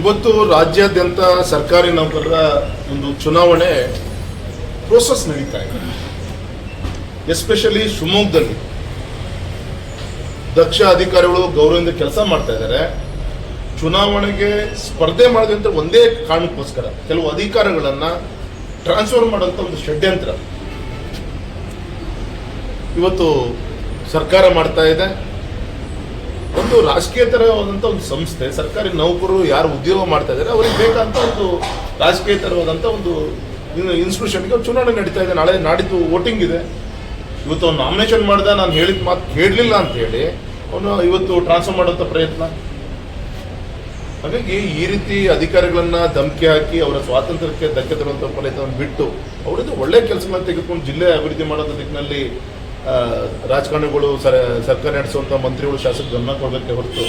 ಇವತ್ತು ರಾಜ್ಯಾದ್ಯಂತ ಸರ್ಕಾರಿ ನೌಕರರ ಒಂದು ಚುನಾವಣೆ ಪ್ರೋಸೆಸ್ ನಡೀತಾ ಇದೆ. ಎಸ್ಪೆಷಲಿ ಶಿವಮೊಗ್ಗದಲ್ಲಿ. ದಕ್ಷ ಅಧಿಕಾರಿಗಳು ಗೌರವದಿಂದ ಕೆಲಸ ಮಾಡ್ತಾ ಇದ್ದಾರೆ. ಚುನಾವಣೆಗೆ ಸ್ಪರ್ಧೆ ಮಾಡಿದಂತ ಒಂದೇ ಕಾರಣಕ್ಕೋಸ್ಕರ ಕೆಲವು ಅಧಿಕಾರಗಳನ್ನ ಟ್ರಾನ್ಸ್ಫರ್ ಮಾಡೋಂಥ ಒಂದು ಷಡ್ಯಂತ್ರ. ಇವತ್ತು ಸರ್ಕಾರ ಮಾಡ್ತಾ ಇದೆ. ಒಂದು ರಾಜಕೀಯತರವಾದಂಥ ಒಂದು ಸಂಸ್ಥೆ, ಸರ್ಕಾರಿ ನೌಕರರು ಯಾರು ಉದ್ಯೋಗ ಮಾಡ್ತಾ ಇದ್ದಾರೆ, ಅವ್ರಿಗೆ ಬೇಕಾದಂಥ ಒಂದು ರಾಜಕೀಯತರವಾದಂಥ ಒಂದು ಇನ್ಸ್ಟಿಟ್ಯೂಷನ್ಗೆ ಚುನಾವಣೆ ನಡೀತಾ ಇದೆ. ನಾಳೆ ನಾಡಿದ್ದು ವೋಟಿಂಗ್ ಇದೆ. ಇವತ್ತು ಅವ್ನು ನಾಮಿನೇಷನ್ ಮಾಡಿದ, ನಾನು ಹೇಳಿದ ಮಾತು ಕೇಳಲಿಲ್ಲ ಅಂತ ಹೇಳಿ ಅವನು ಇವತ್ತು ಟ್ರಾನ್ಸ್ಫರ್ ಮಾಡುವಂಥ ಪ್ರಯತ್ನ. ಹಾಗಾಗಿ ಈ ರೀತಿ ಅಧಿಕಾರಿಗಳನ್ನ ಧಮಕಿ ಹಾಕಿ ಅವರ ಸ್ವಾತಂತ್ರ್ಯಕ್ಕೆ ಧಕ್ಕೆ ತರುವಂಥ ಪ್ರಯತ್ನವನ್ನು ಬಿಟ್ಟು, ಅವರದ್ದು ಒಳ್ಳೆ ಕೆಲಸಗಳನ್ನ ತೆಗೆದುಕೊಂಡು ಜಿಲ್ಲೆ ಅಭಿವೃದ್ಧಿ ಮಾಡೋದ ದಿಕ್ಕಿನಲ್ಲಿ ರಾಜಕಾರಣಿಗಳು ಸರ, ಸರ್ಕಾರ ನಡೆಸುವಂಥ ಮಂತ್ರಿಗಳು ಶಾಸಕ ಗಮನ ಕೊಡಬೇಕೆ ಹೊರತು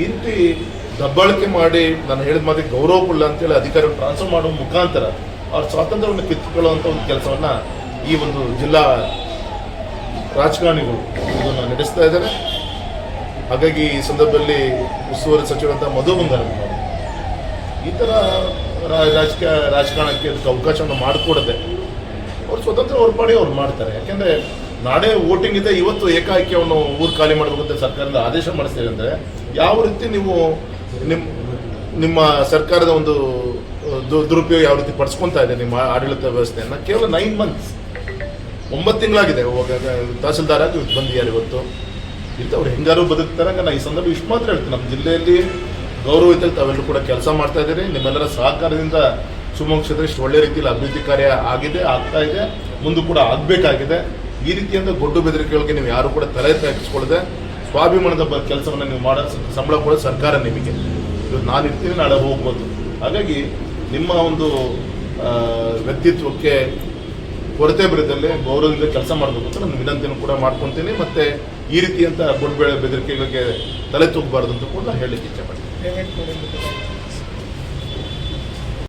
ಈ ರೀತಿ ದಬ್ಬಾಳಿಕೆ ಮಾಡಿ ನಾನು ಹೇಳಿದ ಮಾತಿಗೆ ಗೌರವ ಕೊಡಲ್ಲ ಅಂತೇಳಿ ಅಧಿಕಾರಿಗಳು ಟ್ರಾನ್ಸ್ಫರ್ ಮಾಡುವ ಮುಖಾಂತರ ಅವ್ರ ಸ್ವಾತಂತ್ರ್ಯವನ್ನು ಕಿತ್ತುಕೊಳ್ಳುವಂಥ ಒಂದು ಕೆಲಸವನ್ನು ಈ ಒಂದು ಜಿಲ್ಲಾ ರಾಜಕಾರಣಿಗಳು ಇದನ್ನು ನಡೆಸ್ತಾ ಇದ್ದಾರೆ. ಹಾಗಾಗಿ ಈ ಸಂದರ್ಭದಲ್ಲಿ ಉಸ್ತುವಾರಿ ಸಚಿವರಂತ ಮಧು ಅವರು ಈ ಥರ ರಾಜಕೀಯ, ರಾಜಕಾರಣಕ್ಕೆ ಅವಕಾಶವನ್ನು ಮಾಡಿಕೊಡದೆ ಅವ್ರು ಸ್ವತಂತ್ರ ಅವ್ರ ಪಾಡಿ ಅವ್ರು ಮಾಡ್ತಾರೆ. ಯಾಕೆಂದ್ರೆ ನಾಳೆ ವೋಟಿಂಗ್ ಇದೆ, ಇವತ್ತು ಏಕಾಏಕಿಯನ್ನು ಊರು ಖಾಲಿ ಮಾಡಬೇಕು ಅಂತ ಸರ್ಕಾರದಿಂದ ಆದೇಶ ಮಾಡಿಸ್ತೀವಿ ಅಂದರೆ ಯಾವ ರೀತಿ ನೀವು ನಿಮ್ಮ ನಿಮ್ಮ ಸರ್ಕಾರದ ಒಂದು ದುರುಪಯೋಗ ಯಾವ ರೀತಿ ಪಡಿಸ್ಕೊತಾ ಇದೆ ನಿಮ್ಮ ಆಡಳಿತ ವ್ಯವಸ್ಥೆಯನ್ನು? ಕೇವಲ ನೈನ್ ಮಂತ್ಸ್ ಒಂಬತ್ತು ತಿಂಗಳಾಗಿದೆ. ತಹಸೀಲ್ದಾರ ಆಗಿ ಬಂದಿದ್ದಾರೆ ಇವತ್ತು. ಇಂಥವ್ರು ಹೆಂಗಾರು ಬದುಕ್ತಾರೆ ನಾನು ಈ ಸಂದರ್ಭ ಇಷ್ಟು ಮಾತ್ರ ಹೇಳ್ತೀನಿ. ನಮ್ಮ ಜಿಲ್ಲೆಯಲ್ಲಿ ಗೌರವಯುತ ತಾವೆಲ್ಲರೂ ಕೂಡ ಕೆಲಸ ಮಾಡ್ತಾ ಇದ್ದೀರಿ. ನಿಮ್ಮೆಲ್ಲರ ಸಹಕಾರದಿಂದ ಶಿವಮೊಗ್ಗ ಕ್ಷೇತ್ರ ಇಷ್ಟು ಒಳ್ಳೆ ರೀತಿಯಲ್ಲಿ ಅಭಿವೃದ್ಧಿ ಕಾರ್ಯ ಆಗಿದೆ, ಆಗ್ತಾ ಇದೆ, ಮುಂದೆ ಕೂಡ ಆಗಬೇಕಾಗಿದೆ. ಈ ರೀತಿಯಿಂದ ದೊಡ್ಡ ಬೆದರಿಕೆಗಳಿಗೆ ನೀವು ಯಾರು ಕೂಡ ತಲೆ ತಗ್ಗಿಸ್ಕೊಳ್ಳದೆ ಸ್ವಾಭಿಮಾನದ ಕೆಲಸವನ್ನು ನೀವು ಮಾಡೋ ಸಂಬಳ ಕೂಡ ಸರ್ಕಾರ ನಿಮಗೆ. ಇವತ್ತು ನಾನು ಇರ್ತೀನಿ, ನಾಳೆ ಹೋಗ್ಬೋದು. ಹಾಗಾಗಿ ನಿಮ್ಮ ಒಂದು ವ್ಯಕ್ತಿತ್ವಕ್ಕೆ ಕೊರತೆ ಬರದಲ್ಲಿ ಗೌರವದಿಂದ ಕೆಲಸ ಮಾಡಬೇಕು ಅಂತ ನಾನು ವಿನಂತಿಯನ್ನು ಕೂಡ ಮಾಡ್ಕೊತೀನಿ. ಮತ್ತೆ ಈ ರೀತಿಯಂತ ಬೆಳೆ ಬೆದರಿಕೆಗಳಿಗೆ ತಲೆ ತೂಗಬಾರ್ದು ಅಂತ ಕೂಡ ನಾನು ಹೇಳಲಿಕ್ಕೆ ಇಚ್ಛೆ ಪಡ್ತೀನಿ. ಪೇಮೆಂಟ್ ಕೊಡೋದು